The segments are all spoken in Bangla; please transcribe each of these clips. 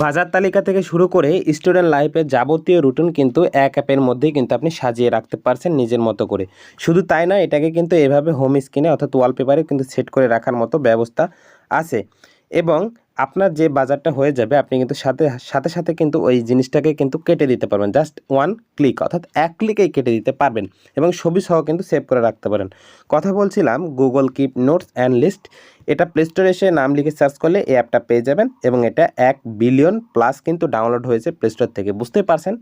বাজার তালিকা থেকে শুরু করে স্টুডেন্ট লাইফের যাবতীয় রুটিন কিন্তু এক অ্যাপের মধ্যেই কিন্তু আপনি সাজিয়ে রাখতে পারছেন নিজের মতো করে। শুধু তাই নয়, এটাকে কিন্তু এভাবে হোম স্ক্রিনে অর্থাৎ ওয়ালপেপারে কিন্তু সেট করে রাখার মতো ব্যবস্থা আছে। এবং আপনার যে বাজারটা হয়ে যাবে, আপনি কিন্তু সাথে সাথে সাথে কিন্তু ওই জিনিসটাকে কিন্তু কেটে দিতে পারবেন। জাস্ট ওয়ান ক্লিক অর্থাৎ এক ক্লিকেই কেটে দিতে পারবেন এবং ছবি সহ কিন্তু সেভ করে রাখতে পারেন। কথা বলছিলাম Google Keep Notes and list এটা প্লে স্টোরে এসে নাম লিখে সার্চ করলে এই অ্যাপটা পেয়ে যাবেন এবং এটা এক বিলিয়ন প্লাস কিন্তু ডাউনলোড হয়েছে প্লে স্টোর থেকে। বুঝতেই পারছেন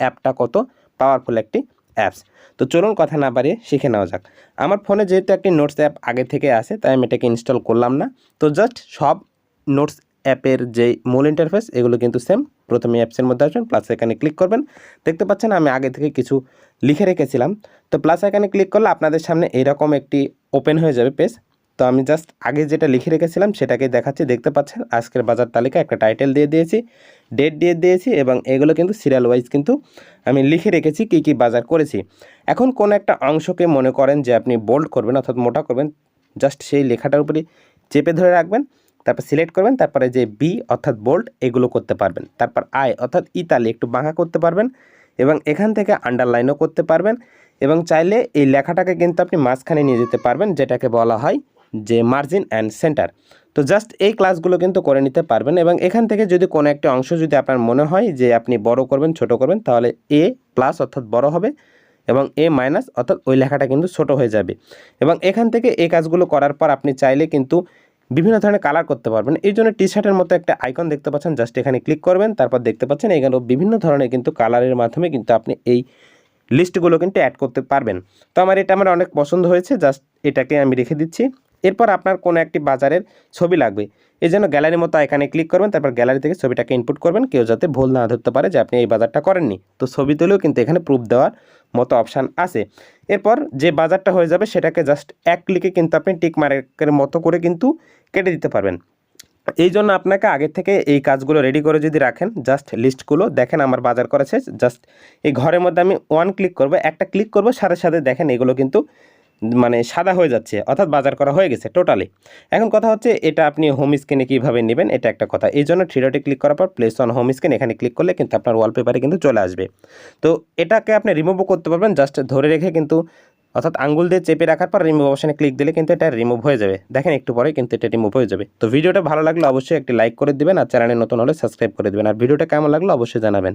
অ্যাপটা কত পাওয়ারফুল একটি অ্যাপস তো চলুন কথা না বাড়িয়ে শিখে নেওয়া যাক। আমার ফোনে যেহেতু একটি নোটস অ্যাপ আগে থেকে আছে, তাই আমি এটাকে ইনস্টল করলাম না। তো জাস্ট সব নোটস অ্যাপের যে মূল ইন্টারফেস এগুলো কিন্তু সেম প্রথমে অ্যাপসের মধ্যে আসবেন প্লাস এখানে ক্লিক করবেন। দেখতে পাচ্ছেন আমি আগে থেকে কিছু লিখে রেখেছিলাম। তো প্লাস এখানে ক্লিক করলে আপনাদের সামনে এরকম একটি ওপেন হয়ে যাবে পেজ তো আমি জাস্ট আগে যেটা লিখে রেখেছিলাম সেটাকে দেখাচ্ছি, দেখতে পাচ্ছেন? আজকের বাজার তালিকা একটা টাইটেল দিয়ে দিয়েছি ডেট দিয়ে দিয়েছি এবং এগুলো কিন্তু সিরিয়াল ওয়াইজ কিন্তু আমি লিখে রেখেছি কী কী বাজার করেছি। এখন কোন একটা অংশকে মনে করেন যে আপনি বোল্ড করবেন অর্থাৎ মোটা করবেন জাস্ট সেই লেখাটার উপরে চেপে ধরে রাখবেন, তারপর সিলেক্ট করবেন, তারপরে যে বি অর্থাৎ বোল্ড এগুলো করতে পারবেন, তারপর আই অর্থাৎ ইতালি একটু বাঁকা করতে পারবেন এবং এখান থেকে আন্ডারলাইনও করতে পারবেন এবং চাইলে এই লেখাটাকে কিন্তু আপনি মাঝখানে নিয়ে যেতে পারবেন, যেটাকে বলা হয় যে মার্জিন অ্যান্ড সেন্টার তো জাস্ট এই ক্লাসগুলো কিন্তু করে নিতে পারবেন এবং এখান থেকে যদি কোনো একটা অংশ যদি আপনার মনে হয় যে আপনি বড় করবেন, ছোট করবেন, তাহলে এ প্লাস অর্থাৎ বড় হবে এবং এ মাইনাস অর্থাৎ ওই লেখাটা কিন্তু ছোট হয়ে যাবে। এবং এখান থেকে এই কাজগুলো করার পর আপনি চাইলে কিন্তু বিভিন্ন ধরনের কালার করতে পারবেন। এই জন্য টি শার্টের মতো একটা আইকন দেখতে পাচ্ছেন জাস্ট এখানে ক্লিক করবেন, তারপর দেখতে পাচ্ছেন এখানে বিভিন্ন ধরনের কিন্তু কালারের মাধ্যমে কিন্তু আপনি এই লিস্টগুলো কিন্তু অ্যাড করতে পারবেন। তো আমার এটা আমার অনেক পছন্দ হয়েছে জাস্ট এটাকে আমি রেখে দিচ্ছি। এরপর আপনার কোনো একটি বাজারের ছবি লাগবে। এই জন্য গ্যালারির মতো এখানে ক্লিক করবেন, তারপর গ্যালারি থেকে ছবিটাকে ইনপুট করবেন। কেউ যাতে ভুল না ধরতে পারে যে আপনি এই বাজারটা করেননি। তো ছবি তুলেও কিন্তু এখানে প্রুফ দেওয়ার মতো অপশান আছে। এরপর যে বাজারটা হয়ে যাবে সেটাকে জাস্ট এক ক্লিকে কিন্তু আপনি টিক মার্কের মতো করে কিন্তু কেটে দিতে পারবেন। এই জন্য আপনাকে আগে থেকে এই কাজগুলো রেডি করে যদি রাখেন জাস্ট লিস্টগুলো দেখেন আমার বাজার করেছে জাস্ট এই ঘরের মধ্যে আমি ওয়ান ক্লিক করব, একটা ক্লিক করব, সাথে সাথে দেখেন এগুলো কিন্তু মানে সাদা হয়ে যাচ্ছে, অর্থাৎ বাজার করা হয়ে গেছে টোটালি এখন কথা হচ্ছে এটা আপনি হোম স্ক্রিনে কীভাবে নেবেন, এটা একটা কথা। এই জন্য থ্রিডটে ক্লিক করার পর প্লেস অন হোম স্ক্রিন এখানে ক্লিক করলে কিন্তু আপনার ওয়ালপেপারে কিন্তু চলে আসবে। তো এটাকে আপনি রিমুভও করতে পারবেন জাস্ট ধরে রেখে কিন্তু, অর্থাৎ আঙ্গুল দিয়ে চেপে রাখার পর রিমুভ অপশানে ক্লিক দিলে কিন্তু এটা রিমুভ হয়ে যাবে। দেখেন একটু পরে কিন্তু এটা রিমুভ হয়ে যাবে। তো ভিডিওটা ভালো লাগলে অবশ্যই একটি লাইক করে দিবেন আর চ্যানেলে নতুন হলে সাবস্ক্রাইব করে দেবেন। আর ভিডিওটা কেমন লাগল অবশ্যই জানাবেন।